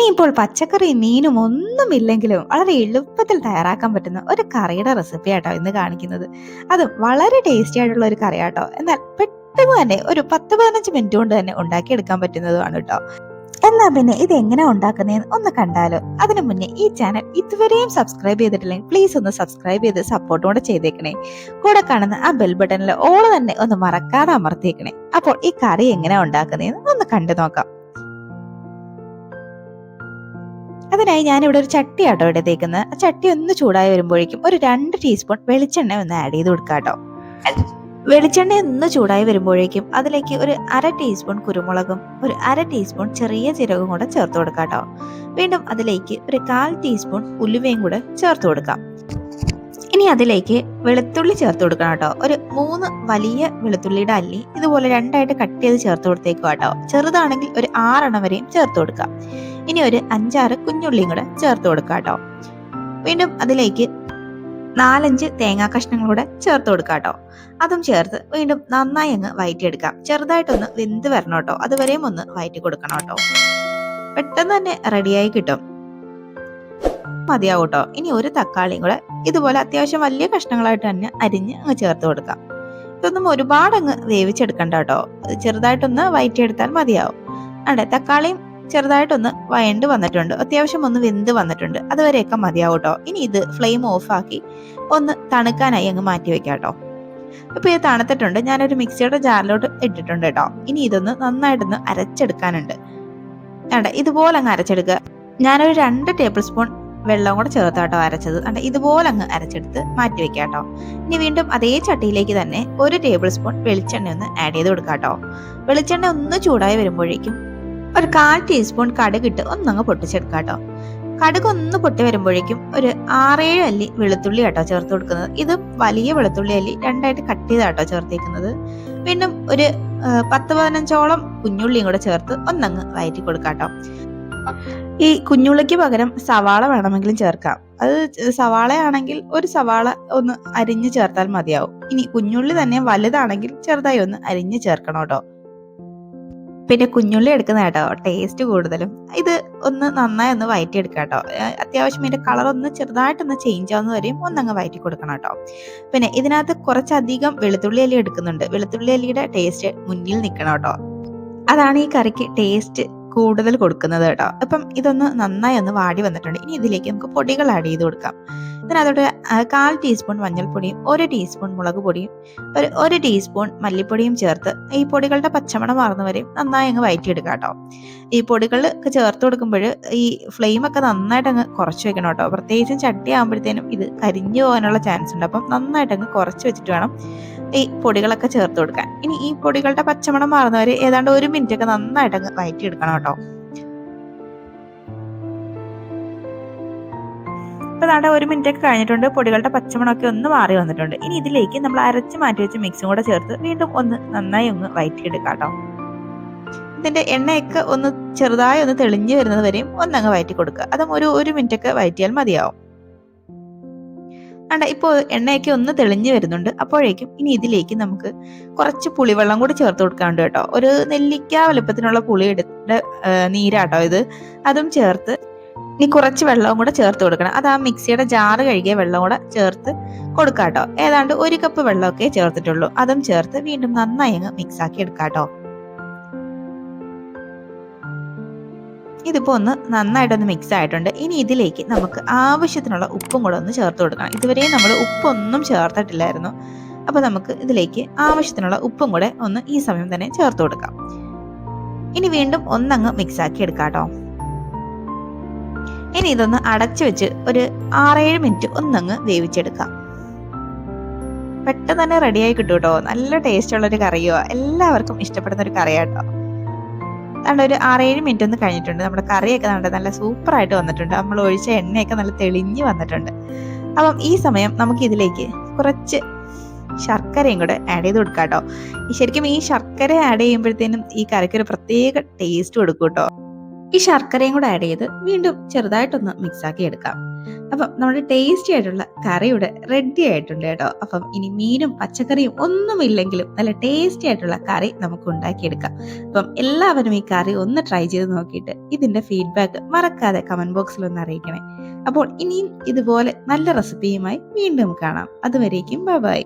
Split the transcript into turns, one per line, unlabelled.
ഇനിയിപ്പോൾ പച്ചക്കറി മീനും ഒന്നുമില്ലെങ്കിലും വളരെ എളുപ്പത്തിൽ തയ്യാറാക്കാൻ പറ്റുന്ന ഒരു കറിയുടെ റെസിപ്പി ആട്ടോ ഇന്ന് കാണിക്കുന്നത്. അത് വളരെ ടേസ്റ്റി ആയിട്ടുള്ള ഒരു കറിയാട്ടോ. എന്നാൽ പെട്ടെന്ന് തന്നെ ഒരു പത്ത് പതിനഞ്ച് മിനിറ്റ് കൊണ്ട് തന്നെ ഉണ്ടാക്കിയെടുക്കാൻ പറ്റുന്നതുമാണ് കേട്ടോ. എന്നാ പിന്നെ ഇത് എങ്ങനെ ഉണ്ടാക്കുന്നതെന്ന് ഒന്ന് കണ്ടാലോ. അതിനു മുന്നേ ഈ ചാനൽ ഇതുവരെയും സബ്സ്ക്രൈബ് ചെയ്തിട്ടില്ലെങ്കിൽ പ്ലീസ് ഒന്ന് സബ്സ്ക്രൈബ് ചെയ്ത് സപ്പോർട്ട് കൂടെ ചെയ്തേക്കണേ. കൂടെ കാണുന്ന ആ ബെൽ ബട്ടണിൽ ഓൾ തന്നെ ഒന്ന് മറക്കാതെ അമർത്തിയേക്കണേ. അപ്പോൾ ഈ കറി എങ്ങനെ ഉണ്ടാക്കുന്നതെന്ന് ഒന്ന് കണ്ടു നോക്കാം. അതിനായി ഞാൻ ഒരു ചട്ടി ആട്ടോ എടുത്തേക്കുന്നത്. ആ ചട്ടി ഒന്ന് ചൂടായി വരുമ്പോഴേക്കും ഒരു രണ്ട് ടീസ്പൂൺ വെളിച്ചെണ്ണ ഒന്ന് ആഡ് ചെയ്ത് കൊടുക്കാം കേട്ടോ വെളിച്ചെണ്ണ ഒന്ന് ചൂടായി വരുമ്പോഴേക്കും അതിലേക്ക് ഒരു അര ടീസ്പൂൺ കുരുമുളകും ഒരു അര ടീസ്പൂൺ ചെറിയ ജീരകവും കൂടെ ചേർത്ത് കൊടുക്കാം കേട്ടോ വീണ്ടും അതിലേക്ക് ഒരു കാൽ ടീസ്പൂൺ ഉലുവയും കൂടെ ചേർത്ത് കൊടുക്കാം. ഇനി അതിലേക്ക് വെളുത്തുള്ളി ചേർത്ത് കൊടുക്കണം കേട്ടോ ഒരു മൂന്ന് വലിയ വെളുത്തുള്ളിയുടെ അല്ലി ഇതുപോലെ രണ്ടായിട്ട് കട്ട് ചെയ്ത് ചേർത്ത് കൊടുത്തേക്കുക കേട്ടോ ചെറുതാണെങ്കിൽ ഒരു ആറെണ്ണം വരെയും ചേർത്ത് കൊടുക്കാം. ഇനി ഒരു അഞ്ചാറ് കുഞ്ഞുള്ളിയും കൂടെ ചേർത്ത് കൊടുക്കാം കേട്ടോ വീണ്ടും അതിലേക്ക് നാലഞ്ച് തേങ്ങാ കഷ്ണങ്ങൾ കൂടെ ചേർത്ത് കൊടുക്കാം കേട്ടോ അതും ചേർത്ത് വീണ്ടും നന്നായി അങ്ങ് വയറ്റിയെടുക്കാം. ചെറുതായിട്ടൊന്ന് വെന്ത് വരണം കേട്ടോ അതുവരെയും ഒന്ന് വയറ്റി കൊടുക്കണം കേട്ടോ പെട്ടെന്ന് തന്നെ റെഡിയായി കിട്ടും. മതിയാവും കേട്ടോ ഇനി ഒരു തക്കാളിയും കൂടെ ഇതുപോലെ അത്യാവശ്യം വലിയ കഷ്ണങ്ങളായിട്ട് തന്നെ അരിഞ്ഞ് അങ്ങ് ചേർത്ത് കൊടുക്കാം. ഇതൊന്നും ഒരുപാട് അങ്ങ് വേവിച്ചെടുക്കണ്ട കേട്ടോ ചെറുതായിട്ടൊന്ന് വയറ്റിയെടുത്താൽ മതിയാവും. അതെ തക്കാളിയും ചെറുതായിട്ടൊന്ന് വയണ്ട് വന്നിട്ടുണ്ട്. അത്യാവശ്യം ഒന്ന് വെന്ത് വന്നിട്ടുണ്ട്. അതുവരെയൊക്കെ മതിയാവും കേട്ടോ ഇനി ഇത് ഫ്ലെയിം ഓഫാക്കി ഒന്ന് തണുക്കാനായി അങ്ങ് മാറ്റി വെക്കാം കേട്ടോ ഇപ്പൊ ഇത് തണുത്തിട്ടുണ്ട്. ഞാനൊരു മിക്സിയുടെ ജാറിലോട്ട് ഇട്ടിട്ടുണ്ട് കേട്ടോ ഇനി ഇതൊന്ന് നന്നായിട്ടൊന്ന് അരച്ചെടുക്കാനുണ്ട്. അതെ ഇതുപോലെ അങ്ങ് അരച്ചെടുക്കുക. ഞാനൊരു രണ്ട് ടേബിൾ സ്പൂൺ വെള്ളം കൂടെ ചേർത്താട്ടോ അരച്ചത്. അതെ ഇതുപോലെ അങ്ങ് അരച്ചെടുത്ത് മാറ്റി വെക്കാം കേട്ടോ ഇനി വീണ്ടും അതേ ചട്ടിയിലേക്ക് തന്നെ ഒരു ടേബിൾ സ്പൂൺ വെളിച്ചെണ്ണ ഒന്ന് ആഡ് ചെയ്ത് കൊടുക്കാം കേട്ടോ വെളിച്ചെണ്ണ ഒന്ന് ചൂടായി വരുമ്പോഴേക്കും ഒരു കാൽ ടീസ്പൂൺ കടുക് ഇട്ട് ഒന്നങ്ങ് പൊട്ടിച്ചെടുക്കാം കേട്ടോ. കടുക് ഒന്ന് പൊട്ടി വരുമ്പോഴേക്കും ഒരു ആറേഴ് അല്ലി വെളുത്തുള്ളി കേട്ടോ ചേർത്ത് കൊടുക്കുന്നത്. ഇത് വലിയ വെളുത്തുള്ളി അല്ലി രണ്ടായിട്ട് കട്ട് ചെയ്താട്ടോ ചേർത്തേക്കുന്നത്. വീണ്ടും ഒരു പത്ത് പതിനഞ്ചോളം കുഞ്ഞുള്ളിയും കൂടെ ചേർത്ത് ഒന്നങ്ങ് വയറ്റി കൊടുക്കാം കേട്ടോ. ഈ കുഞ്ഞുള്ളിക്ക് പകരം സവാള വേണമെങ്കിലും ചേർക്കാം. അത് സവാളയാണെങ്കിൽ ഒരു സവാള ഒന്ന് അരിഞ്ഞ് ചേർത്താൽ മതിയാവും. ഇനി കുഞ്ഞുള്ളി തന്നെ വലുതാണെങ്കിൽ ചെറുതായി ഒന്ന് അരിഞ്ഞ് ചേർക്കണം കേട്ടോ. പിന്നെ കുഞ്ഞുള്ളി എടുക്കുന്ന കേട്ടോ ടേസ്റ്റ് കൂടുതലും. ഇത് ഒന്ന് നന്നായി ഒന്ന് വയറ്റി എടുക്കാം കേട്ടോ അത്യാവശ്യം ഇതിന്റെ കളർ ഒന്ന് ചെറുതായിട്ടൊന്ന് ചേഞ്ച് ആവുന്ന വരെയും ഒന്നങ്ങ് വയറ്റി കൊടുക്കണം കേട്ടോ. പിന്നെ ഇതിനകത്ത് കുറച്ചധികം വെളുത്തുള്ളി അലി എടുക്കുന്നുണ്ട്. വെളുത്തുള്ളി അലിയുടെ ടേസ്റ്റ് മുന്നിൽ നിൽക്കണം കേട്ടോ. അതാണ് ഈ കറിക്ക് ടേസ്റ്റ് കൂടുതൽ കൊടുക്കുന്നത് കേട്ടോ. അപ്പം ഇതൊന്ന് നന്നായി ഒന്ന് വാടി വന്നിട്ടുണ്ട്. ഇനി ഇതിലേക്ക് നമുക്ക് പൊടികൾ ആഡ് ചെയ്ത് കൊടുക്കാം. ഇതിനകത്തോട്ട് കാൽ ടീസ്പൂൺ മഞ്ഞൾപ്പൊടിയും ഒരു ടീസ്പൂൺ മുളക് പൊടിയും ഒരു ഒരു ടീസ്പൂൺ മല്ലിപ്പൊടിയും ചേർത്ത് ഈ പൊടികളുടെ പച്ചമണം മാറുന്നവരെയും നന്നായി അങ്ങ് വയറ്റിയെടുക്കാം കേട്ടോ. ഈ പൊടികൾ ചേർത്ത് കൊടുക്കുമ്പോൾ ഈ ഫ്ലെയിം ഒക്കെ നന്നായിട്ട് അങ്ങ് കുറച്ച് വെക്കണം കേട്ടോ. പ്രത്യേകിച്ചും ചട്ടി ആകുമ്പോഴത്തേനും ഇത് കരിഞ്ഞു പോകാനുള്ള ചാൻസ് ഉണ്ട്. അപ്പം നന്നായിട്ട് അങ്ങ് കുറച്ച് വെച്ചിട്ട് വേണം ഈ പൊടികളൊക്കെ ചേർത്ത് കൊടുക്കാൻ. ഇനി ഈ പൊടികളുടെ പച്ചമണം മാറുന്നവർ ഏതാണ്ട് ഒരു മിനിറ്റ് ഒക്കെ നന്നായിട്ട് അങ്ങ് വയറ്റിയെടുക്കണം കേട്ടോ. ഇപ്പൊ നാട്ടെ ഒരു മിനിറ്റ് ഒക്കെ കഴിഞ്ഞിട്ടുണ്ട്. പൊടികളുടെ പച്ചമണമൊക്കെ ഒന്ന് മാറി വന്നിട്ടുണ്ട്. ഇനി ഇതിലേക്ക് നമ്മൾ അരച്ച് മാറ്റി വെച്ച് മിക്സും കൂടെ ചേർത്ത് വീണ്ടും ഒന്ന് നന്നായി ഒന്ന് വയറ്റിയെടുക്കാം കേട്ടോ. ഇതിന്റെ എണ്ണയൊക്കെ ഒന്ന് ചെറുതായി ഒന്ന് തെളിഞ്ഞു വരുന്നത് വരെയും ഒന്നങ്ങ് വയറ്റി കൊടുക്കുക അതും ഒരു ഒരു മിനിറ്റ് ഒക്കെ വയറ്റിയാൽ മതിയാവും. ആണ്ട ഇപ്പോൾ എണ്ണയൊക്കെ ഒന്ന് തെളിഞ്ഞു വരുന്നുണ്ട്. അപ്പോഴേക്കും ഇനി ഇതിലേക്ക് നമുക്ക് കുറച്ച് പുളിവെള്ളം കൂടി ചേർത്ത് കൊടുക്കാണ്ട് കേട്ടോ. ഒരു നെല്ലിക്ക വലുപ്പത്തിനുള്ള പുളി എടുത്ത നീരാട്ടോ ഇത്. അതും ചേർത്ത് ഇനി കുറച്ച് വെള്ളവും കൂടെ ചേർത്ത് കൊടുക്കണം. അത് ആ മിക്സിയുടെ ജാറ് കഴുകിയ വെള്ളം കൂടെ ചേർത്ത് കൊടുക്കാം കേട്ടോ ഏതാണ്ട് ഒരു കപ്പ് വെള്ളമൊക്കെ ചേർത്തിട്ടുള്ളൂ. അതും ചേർത്ത് വീണ്ടും നന്നായി അങ്ങ് മിക്സ് ആക്കി എടുക്കാം കേട്ടോ ഇതിപ്പോ ഒന്ന് നന്നായിട്ടൊന്ന് മിക്സ് ആയിട്ടുണ്ട്. ഇനി ഇതിലേക്ക് നമുക്ക് ആവശ്യത്തിനുള്ള ഉപ്പും കൂടെ ഒന്ന് ചേർത്ത് കൊടുക്കണം. ഇതുവരെ നമ്മൾ ഉപ്പൊന്നും ചേർത്തിട്ടില്ലായിരുന്നു. അപ്പോൾ നമുക്ക് ഇതിലേക്ക് ആവശ്യത്തിനുള്ള ഉപ്പും കൂടെ ഒന്ന് ഈ സമയം തന്നെ ചേർത്ത് കൊടുക്കാം. ഇനി വീണ്ടും ഒന്നങ്ങ് മിക്സ് ആക്കി എടുക്കാം കേട്ടോ. ഇനി ഇതൊന്ന് അടച്ചു വെച്ച് ഒരു ആറേഴ് മിനിറ്റ് ഒന്നങ്ങ് വേവിച്ചെടുക്കാം. പെട്ടെന്ന് തന്നെ റെഡിയായി കിട്ടും കേട്ടോ നല്ല ടേസ്റ്റ് ഉള്ള ഒരു കറിയോ? എല്ലാവർക്കും ഇഷ്ടപ്പെടുന്ന ഒരു കറിയാട്ടോ. അതുകൊണ്ട് ഒരു ആറേഴ് മിനിറ്റ് ഒന്ന് കഴിഞ്ഞിട്ടുണ്ട്. നമ്മുടെ കറിയൊക്കെ നമ്മുടെ നല്ല സൂപ്പറായിട്ട് വന്നിട്ടുണ്ട്. നമ്മൾ ഒഴിച്ച എണ്ണയൊക്കെ നല്ല തെളിഞ്ഞ് വന്നിട്ടുണ്ട്. അപ്പം ഈ സമയം നമുക്ക് ഇതിലേക്ക് കുറച്ച് ശർക്കരയും കൂടെ ആഡ് ചെയ്ത് കൊടുക്കാം കേട്ടോ. ശരിക്കും ഈ ശർക്കര ആഡ് ചെയ്യുമ്പോഴത്തേനും ഈ കറിക്ക് ഒരു പ്രത്യേക ടേസ്റ്റ് കൊടുക്കും കേട്ടോ. ഈ ശർക്കരയും കൂടെ ആഡ് ചെയ്ത് വീണ്ടും ചെറുതായിട്ടൊന്ന് മിക്സ് ആക്കി എടുക്കാം. അപ്പം നമ്മുടെ ടേസ്റ്റി ആയിട്ടുള്ള കറി ഇവിടെ റെഡി ആയിട്ടുണ്ട് കേട്ടോ. അപ്പം ഇനി മീനും പച്ചക്കറിയും ഒന്നുമില്ലെങ്കിലും നല്ല ടേസ്റ്റി ആയിട്ടുള്ള കറി നമുക്ക് ഉണ്ടാക്കിയെടുക്കാം. അപ്പം എല്ലാവരും ഈ കറി ഒന്ന് ട്രൈ ചെയ്ത് നോക്കിയിട്ട് ഇതിന്റെ ഫീഡ്ബാക്ക് മറക്കാതെ കമന്റ് ബോക്സിൽ ഒന്ന് അറിയിക്കണേ. അപ്പോൾ ഇനിയും ഇതുപോലെ നല്ല റെസിപ്പിയുമായി വീണ്ടും കാണാം. അതുവരേക്കും ബൈ